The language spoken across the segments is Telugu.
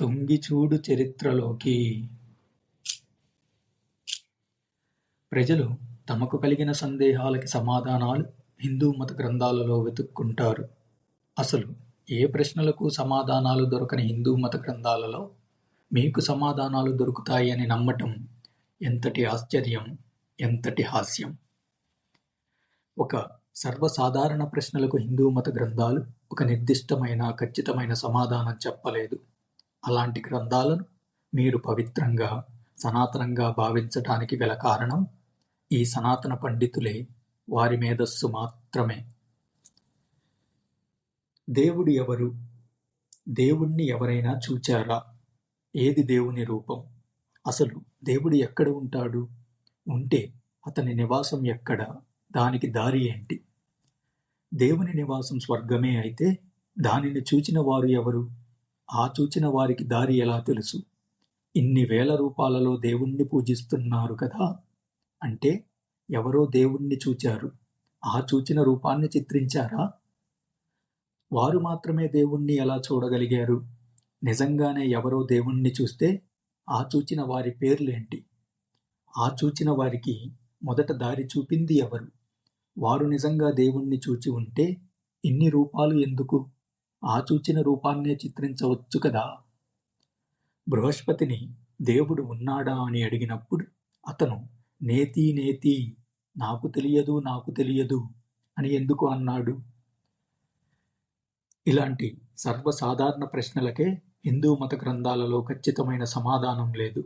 తొంగిచూడు చరిత్రలోకి. ప్రజలు తమకు కలిగిన సందేహాలకి సమాధానాలు హిందూ మత గ్రంథాలలో వెతుక్కుంటారు. అసలు ఏ ప్రశ్నలకు సమాధానాలు దొరకని హిందూ మత గ్రంథాలలో మీకు సమాధానాలు దొరుకుతాయి అని నమ్మటం ఎంతటి ఆశ్చర్యం ఎంతటి హాస్యం. ఒక సర్వసాధారణ ప్రశ్నలకు హిందూ మత గ్రంథాలు ఒక నిర్దిష్టమైన ఖచ్చితమైన సమాధానం చెప్పలేదు. అలాంటి గ్రంథాలను మీరు పవిత్రంగా సనాతనంగా భావించటానికి గల కారణం ఈ సనాతన పండితులే వారి మేధస్సు మాత్రమే. దేవుడు ఎవరు? దేవుణ్ణి ఎవరైనా చూచారా? ఏది దేవుని రూపం? అసలు దేవుడు ఎక్కడ ఉంటాడు? ఉంటే అతని నివాసం ఎక్కడ? దానికి దారి ఏంటి? దేవుని నివాసం స్వర్గమే అయితే దానిని చూచిన వారు ఎవరు? ఆ చూచిన వారికి దారి ఎలా తెలుసు? ఇన్ని వేల రూపాలలో దేవుణ్ణి పూజిస్తున్నారు కదా? అంటే ఎవరో దేవుణ్ణి చూచారు. ఆ చూచిన రూపాన్ని చిత్రించారా? వారు మాత్రమే దేవుణ్ణి ఎలా చూడగలిగారు? నిజంగానే ఎవరో దేవుణ్ణి చూస్తే ఆ చూచిన వారి పేర్లేంటి? ఆ చూచిన వారికి మొదట దారి చూపింది ఎవరు? వారు నిజంగా దేవుణ్ణి చూచి ఉంటే ఇన్ని రూపాలు ఎందుకు? ఆచూచిన రూపాన్నే చిత్రించవచ్చు కదా? బృహస్పతిని దేవుడు ఉన్నాడా అని అడిగినప్పుడు అతను నేతి నేతి నాకు తెలియదు నాకు తెలియదు అని ఎందుకు అన్నాడు? ఇలాంటి సర్వసాధారణ ప్రశ్నలకే హిందూ మత గ్రంథాలలో ఖచ్చితమైన సమాధానం లేదు.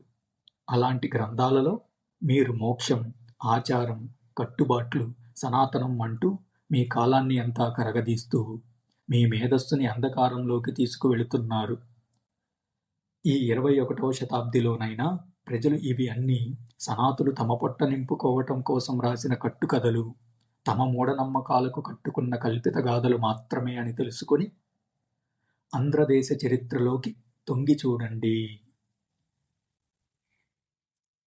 అలాంటి గ్రంథాలలో మీరు మోక్షం ఆచారం కట్టుబాట్లు సనాతనం అంటూ మీ కాలాన్ని అంతా కరగదీస్తూ మీ మేధస్సుని అంధకారంలోకి తీసుకువెళుతున్నారు. ఈ ఇరవై ఒకటవ శతాబ్దిలోనైనా ప్రజలు ఇవి అన్నీ సనాతులు తమ పొట్ట నింపుకోవటం కోసం రాసిన కట్టుకథలు తమ మూఢనమ్మకాలకు కట్టుకున్న కల్పిత గాథలు మాత్రమే అని తెలుసుకొని ఆంధ్రదేశ చరిత్రలోకి తొంగి చూడండి.